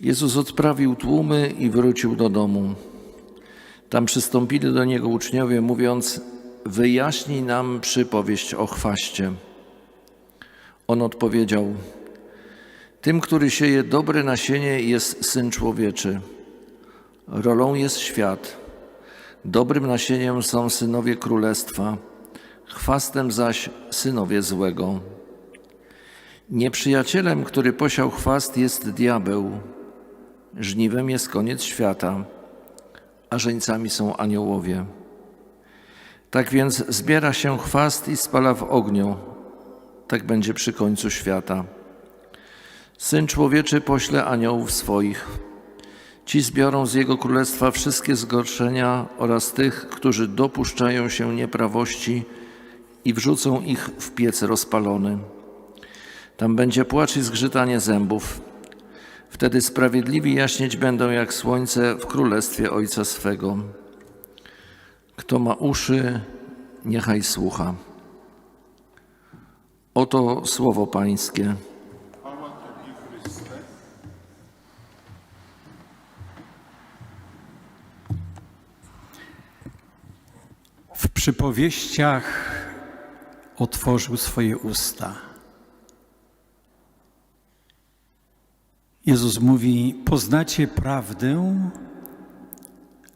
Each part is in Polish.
Jezus odprawił tłumy i wrócił do domu. Tam przystąpili do niego uczniowie, mówiąc: Wyjaśnij nam przypowieść o chwaście. On odpowiedział: Tym, który sieje dobre nasienie, jest syn człowieczy. Rolą jest świat. Dobrym nasieniem są synowie królestwa, chwastem zaś synowie złego. Nieprzyjacielem, który posiał chwast, jest diabeł. Żniwem jest koniec świata, a żeńcami są aniołowie. Tak więc zbiera się chwast i spala w ogniu. Tak będzie przy końcu świata. Syn człowieczy pośle aniołów swoich. Ci zbiorą z jego królestwa wszystkie zgorszenia oraz tych, którzy dopuszczają się nieprawości i wrzucą ich w piec rozpalony. Tam będzie płacz i zgrzytanie zębów. Wtedy sprawiedliwi jaśnieć będą jak słońce w królestwie Ojca swego. Kto ma uszy, niechaj słucha. Oto słowo Pańskie. W przypowieściach otworzył swoje usta. Jezus mówi: Poznacie prawdę,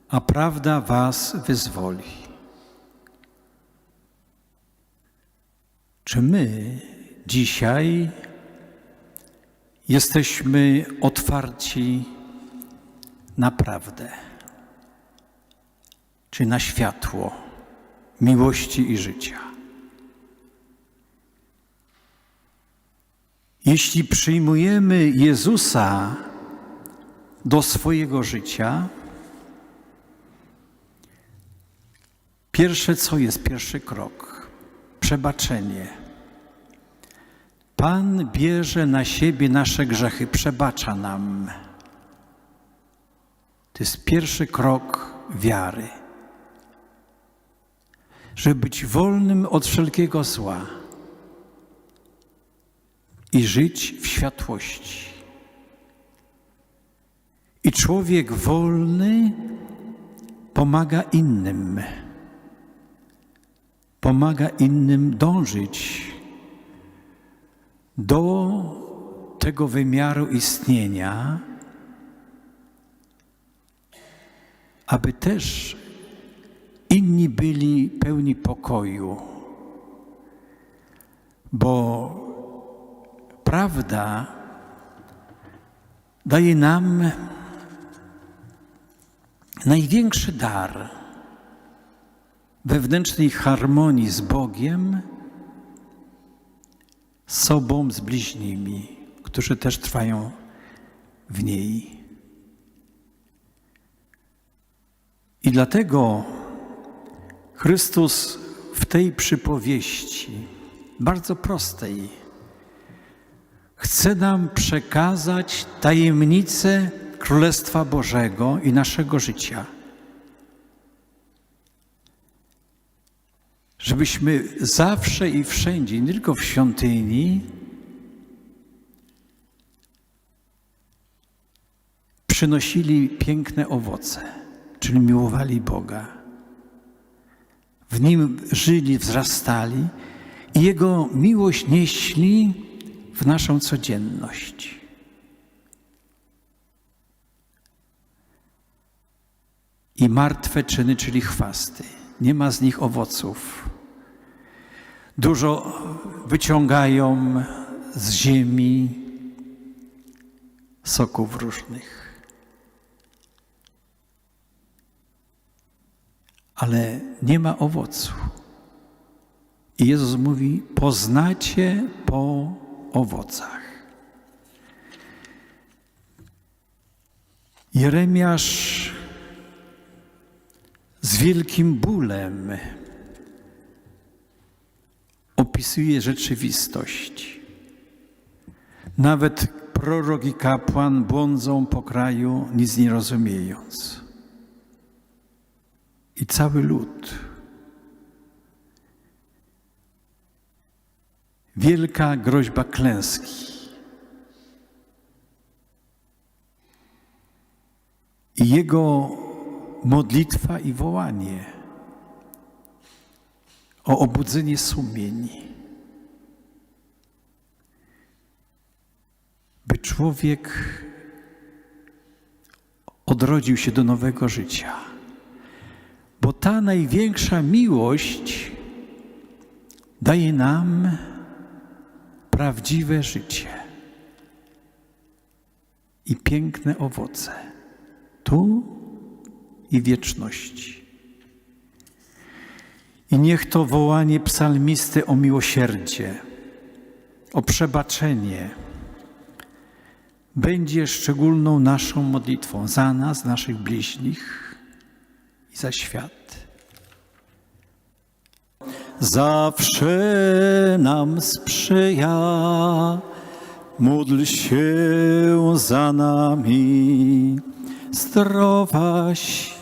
a prawda was wyzwoli. Czy my dzisiaj jesteśmy otwarci na prawdę, czy na światło miłości i życia? Jeśli przyjmujemy Jezusa do swojego życia, pierwsze co jest, pierwszy krok przebaczenie. Pan bierze na siebie nasze grzechy, przebacza nam. To jest pierwszy krok wiary. Żeby być wolnym od wszelkiego zła i żyć w światłości. I człowiek wolny pomaga innym. Pomaga innym dążyć do tego wymiaru istnienia, aby też inni byli pełni pokoju, bo prawda daje nam największy dar wewnętrznej harmonii z Bogiem, z sobą, z bliźnimi, którzy też trwają w niej. I dlatego Chrystus w tej przypowieści, bardzo prostej, chce nam przekazać tajemnicę Królestwa Bożego i naszego życia. Żebyśmy zawsze i wszędzie, nie tylko w świątyni, przynosili piękne owoce, czyli miłowali Boga. W Nim żyli, wzrastali i Jego miłość nieśli w naszą codzienność. I martwe czyny, czyli chwasty. Nie ma z nich owoców. Dużo wyciągają z ziemi soków różnych. Ale nie ma owocu. I Jezus mówi: Poznacie po owocach. Jeremiasz z wielkim bólem opisuje rzeczywistość. Nawet prorok i kapłan błądzą po kraju, nic nie rozumiejąc. I cały lud. Wielka groźba klęski. i Jego modlitwa i wołanie o obudzenie sumieni. By człowiek odrodził się do nowego życia. Bo ta największa miłość daje nam prawdziwe życie i piękne owoce tu i wieczności. I niech to wołanie psalmisty o miłosierdzie, o przebaczenie będzie szczególną naszą modlitwą za nas, naszych bliźnich i za świat. Zawsze nam sprzyja, módl się za nami, zdrowaś